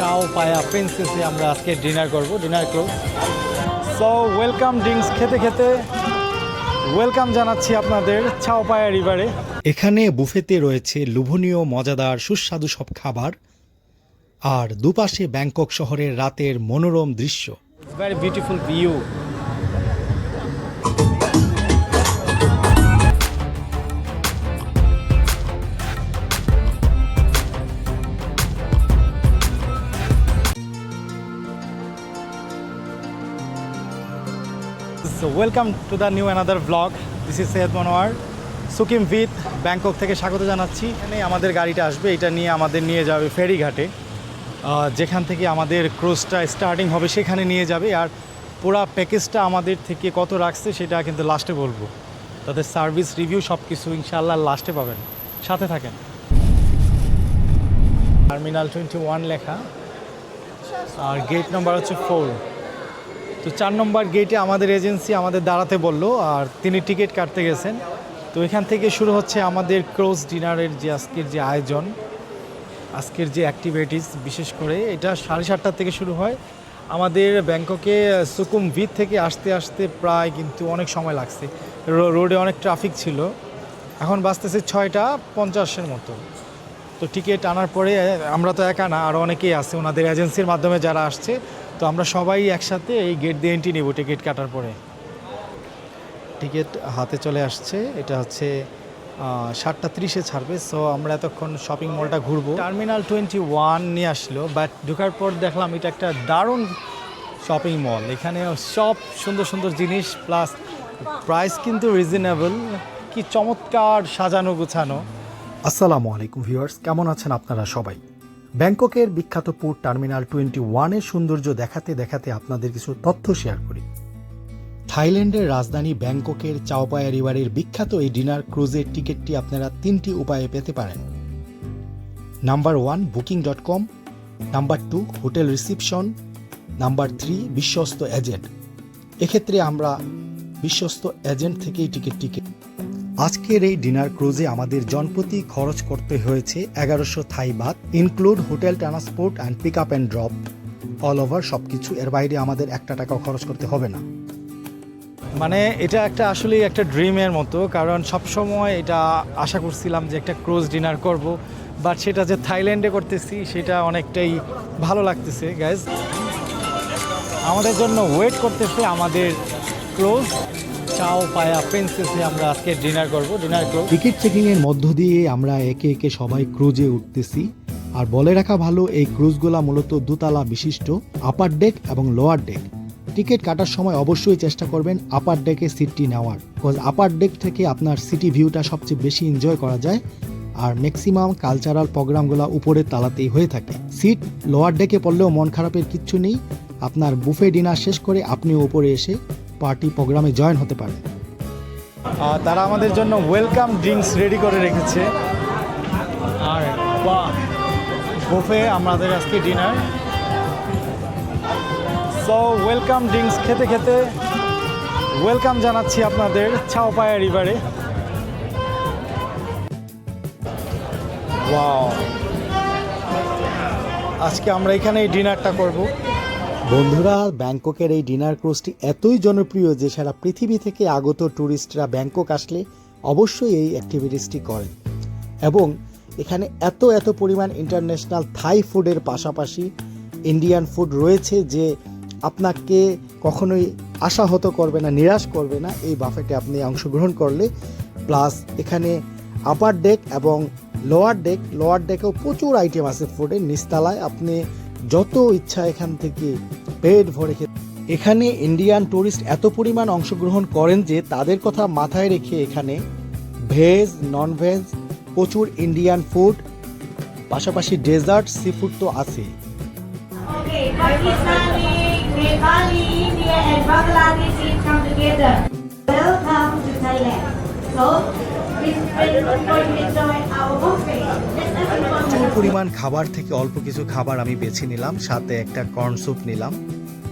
চাও পায়া প্রিন্সেসে আমরা আজকে ডিনার করব ডিনার করব সো ওয়েলকাম ড্রিঙ্কস খেতে খেতে ওয়েলকাম জানাচ্ছি আপনাদের চাও পায়া রিভারে এখানে বুফেতে রয়েছে লোভনীয় মজাদার সুস্বাদু সব খাবার আর দুপাশে ব্যাংকক শহরের রাতের মনোরম দৃশ্য। Very beautiful view So welcome to the new another vlog. This is Seyed Monowar সুকিম ভিত ব্যাংকক থেকে স্বাগত জানাচ্ছি। এখানে আমাদের গাড়িটা আসবে। এটা নিয়ে আমাদের নিয়ে যাবে ফেরিঘাটে। যেখান থেকে আমাদের ক্রুজটা স্টার্টিং হবে, সেখানে নিয়ে যাবে। আর পুরা প্যাকেজটা আমাদের থেকে কত রাখছে, সেটা কিন্তু লাস্টে বলব। তাদের সার্ভিস রিভিউ সব কিছু ইনশাল্লাহ লাস্টে পাবেন। সাথে থাকেন। টার্মিনাল টোয়েন্টি ওয়ান লেখা। আর গেট নাম্বার হচ্ছে ফোর তো চার নম্বর গেটে আমাদের এজেন্সি আমাদের দাঁড়াতে বলল আর তিনি টিকিট কাটতে গেছেন। তো এখান থেকে শুরু হচ্ছে আমাদের ক্রোজ ডিনারের যে আজকের যে আয়োজন, আজকের যে অ্যাক্টিভিটিস বিশেষ করে এটা সাড়ে সাতটার থেকে শুরু হয়। আমাদের ব্যাংককে সুকুম ভিত থেকে আসতে আসতে প্রায় কিন্তু অনেক সময় লাগছে। রোডে অনেক ট্রাফিক ছিল। এখন বাঁচতেছে ছয়টা পঞ্চাশের মতো। তো টিকিট আনার পরে আমরা তো একা না আরও অনেকেই আছে। ওনাদের এজেন্সির মাধ্যমে যারা আসছে তো আমরা সবাই একসাথে এই গেট দিয়ে এন্ট্রি নেব টিকিট কাটার পরে। টিকিট হাতে চলে আসছে এটা হচ্ছে সাতটা ত্রিশে ছাড়বে সো আমরা এতক্ষণ শপিং মলটা ঘুরবো। টার্মিনাল টোয়েন্টি ওয়ান নিয়ে আসলো বাট ঢোকার পর দেখলাম এটা একটা দারুণ শপিং মল এখানে সব সুন্দর সুন্দর জিনিস প্লাস প্রাইস কিন্তু রিজনেবল কি চমৎকার সাজানো গোছানো। আসসালামু আলাইকুম ভিউয়ার্স কেমন আছেন আপনারা সবাই? ব্যাংককের বিখ্যাত পোর্ট টার্মিনাল টোয়েন্টি ওয়ানের সৌন্দর্য দেখাতে দেখাতে আপনাদের কিছু তথ্য শেয়ার করি। থাইল্যান্ডের রাজধানী ব্যাংককের চাওপায়া রিভারের বিখ্যাত এই ডিনার ক্রুজের টিকিটটি আপনারা তিনটি উপায়ে পেতে পারেন। Number one, booking dot com. Number two, hotel reception. Number three, বিশ্বস্ত এজেন্ট। এক্ষেত্রে আমরা বিশ্বস্ত এজেন্ট থেকেই টিকিটটিকে আজকের এই ডিনার ক্রুজে আমাদের জনপ্রতি খরচ করতে হয়েছে এগারোশো Thai baht include hotel transport and pick up and drop all over সব কিছু এর বাইরে আমাদের একটা টাকাও খরচ করতে হবে না। মানে এটা একটা আসলে একটা ড্রিমের মতো, কারণ সব সময় এটা আশা করছিলাম যে একটা ক্রুজ ডিনার করব বাট সেটা যে থাইল্যান্ডে করতেছি, সেটা অনেকটাই ভালো লাগতেছে গ্যাস আমাদের জন্য ওয়েট করতেছে আমাদের ক্লোজ চাও পায়া প্রিন্সেসে আমরা আজকে ডিনার করব ডিনার ক্লোজ টিকিট চেকিং এর মধ্য দিয়ে আমরা একে একে সবাই ক্রুজে উঠতেছি। আর বলে রাখা ভালো, এই ক্রুজগুলা মূলত দুতলা বিশিষ্ট আপার ডেক এবং লোয়ার ডেক টিকিট কাটার সময় অবশ্যই চেষ্টা করবেন আপার ডেকে সিটটি নেওয়ার। বিকজ আপার ডেক থেকে আপনার সিটি ভিউটা সবচেয়ে বেশি এনজয় করা যায়। আর ম্যাক্সিমাম কালচারাল প্রোগ্রামগুলো উপরের তালাতেই হয়ে থাকে। সিট লোয়ার ডেকে পড়লেও মন খারাপের কিচ্ছু নেই। আপনার বুফে ডিনার শেষ করে আপনি উপরে এসে পার্টি প্রোগ্রামে জয়েন হতে পারে। তারা আমাদের জন্য ওয়েলকাম ড্রিঙ্কস রেডি করে রেখেছে। আর বুফে আমাদের আজকে ডিনার। সো ওয়েলকাম ড্রিঙ্কস খেতে খেতে ওয়েলকাম জানাচ্ছি আপনাদের ছাওপায়া রিভারে। ওয়াও আজকে আমরা এখানেই ডিনারটা করব। বন্ধুরা, ব্যাংককের এই ডিনার ক্রুজটি এতই জনপ্রিয় যে সারা পৃথিবী থেকে আগত ট্যুরিস্টরা ব্যাংকক আসলে অবশ্যই এই অ্যাক্টিভিটিসটি করেন। এবং এখানে এত এত পরিমাণ ইন্টারন্যাশনাল থাই ফুডের পাশাপাশি ইন্ডিয়ান ফুড রয়েছে যে আপনাকে কখনোই আশাহত করবে না, নিরাশ করবে না। এই বাফেটে আপনি অংশগ্রহণ করলে, প্লাস এখানে আপার ডেক এবং লোয়ার ডেক, লোয়ার ডেকেও প্রচুর আইটেম আছে ফুডের। নিচতলায় আপনি যত ইচ্ছা এখান থেকে পেট ভরে খেতে। এখানে ইন্ডিয়ান টুরিস্ট এত পরিমাণ অংশগ্রহণ করেন যে তাদের কথা মাথায় রেখে এখানে ভেজ নন ভেজ প্রচুর ইন্ডিয়ান ফুড পাশাপাশি ডেজার্ট সি ফুড তো আছে. So, প্রচুর পরিমাণ খাবার থেকে অল্প কিছু খাবার আমি বেছে নিলাম সাথে একটা কর্ন স্যুপ নিলাম।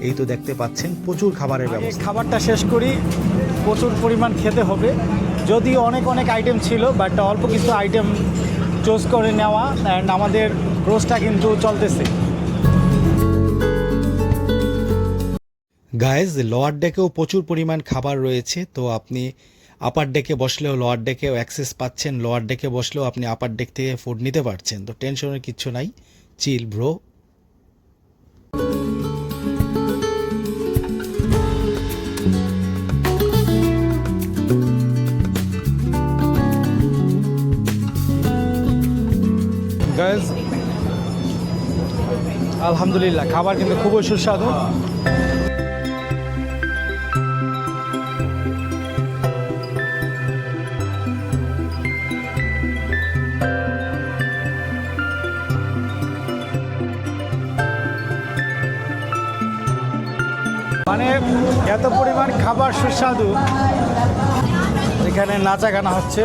এই তো দেখতে পাচ্ছেন প্রচুর খাবারের ব্যবস্থা। খাবারটা শেষ করি প্রচুর পরিমাণ খেতে হবে। যদি অনেক অনেক আইটেম ছিল বাট অল্প কিছু আইটেম চুজ করে নেওয়া অ্যান্ড আমাদের রোজটা কিন্তু চলতেছে। গায়েজ লোয়ার ডেকেও প্রচুর পরিমাণ খাবার রয়েছে তো আপনি আপার ডেকে বসলেও লোয়ার ডেকেও অ্যাক্সেস পাচ্ছেন লোয়ার ডেকে বসলেও আপনি আপার ডেক থেকে ফুড নিতে পারছেন। তো টেনশনের কিচ্ছু নাই চিল ব্রো আলহামদুলিল্লাহ, খাবার কিন্তু খুবই সুস্বাদু। মানে এত পরিমাণ খাবার সুস্বাদু। এখানে নাচা গানা হচ্ছে।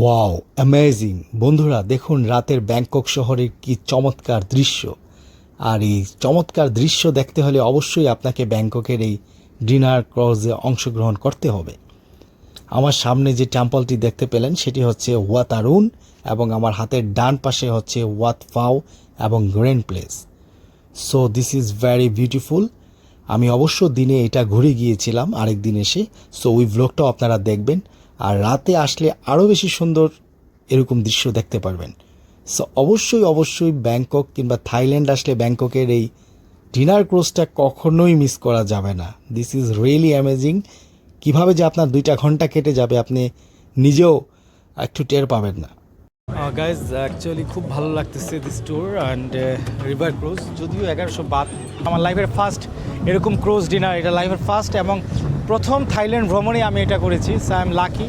ওয়াও অ্যামেজিং বন্ধুরা, দেখুন রাতের ব্যাংকক শহরের কি চমৎকার দৃশ্য। আর এই চমৎকার দৃশ্য দেখতে হলে অবশ্যই আপনাকে ব্যাংককের এই ডিনার ক্রজে অংশগ্রহণ করতে হবে। আমার সামনে যে টেম্পলটি দেখতে পেলেন, সেটি হচ্ছে ওয়াত আরুন এবং আমার হাতের ডান পাশে হচ্ছে ওয়াত ফাও এবং Grand Palace. So this is very beautiful আমি অবশ্য দিনে এটা ঘুরে গিয়েছিলাম আরেক দিন এসে। সো ওই ব্লগটাও আপনারা দেখবেন। আর রাতে আসলে আরও বেশি সুন্দর এরকম দৃশ্য দেখতে পারবেন। সো অবশ্যই অবশ্যই ব্যাংকক কিংবা থাইল্যান্ড আসলে ব্যাংককের এই ডিনার ক্রোজটা কখনোই মিস করা যাবে না। দিস ইজ রিয়েলি অ্যামেজিং কীভাবে যে আপনার দুইটা ঘণ্টা কেটে যাবে আপনি নিজেও একটু টের পাবেন না। গাইজ অ্যাকচুয়ালি খুব ভালো লাগতেছে this tour and river cruise যদিও এগারোশো বাদ আমার লাইফের ফার্স্ট এরকম ক্রুজ ডিনার এটা লাইফের ফার্স্ট এবং প্রথম থাইল্যান্ড ভ্রমণে আমি এটা করেছি সো আই এম লাকি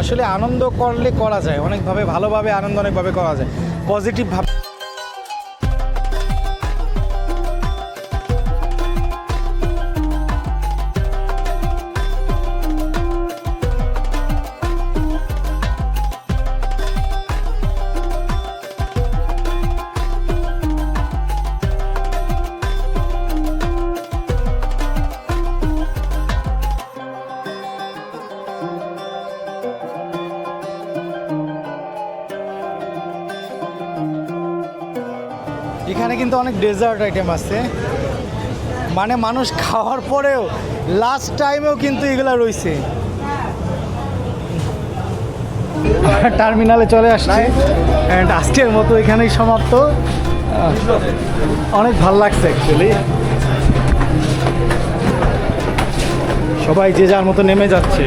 আসলে আনন্দ করলে করা যায়, অনেকভাবে, ভালোভাবে, আনন্দ অনেকভাবে করা যায় পজিটিভ এখানে কিন্তু অনেক ডেজার্ট আইটেম আছে। মানে মানুষ খাওয়ার পরেও লাস্ট টাইমেও কিন্তু এগুলো রয়েছে টার্মিনালে চলে আসছে। অ্যান্ড আজকের মতো এখানেই সমাপ্ত। অনেক ভালো লাগছে অ্যাকচুয়ালি সবাই যে যার মতো নেমে যাচ্ছে।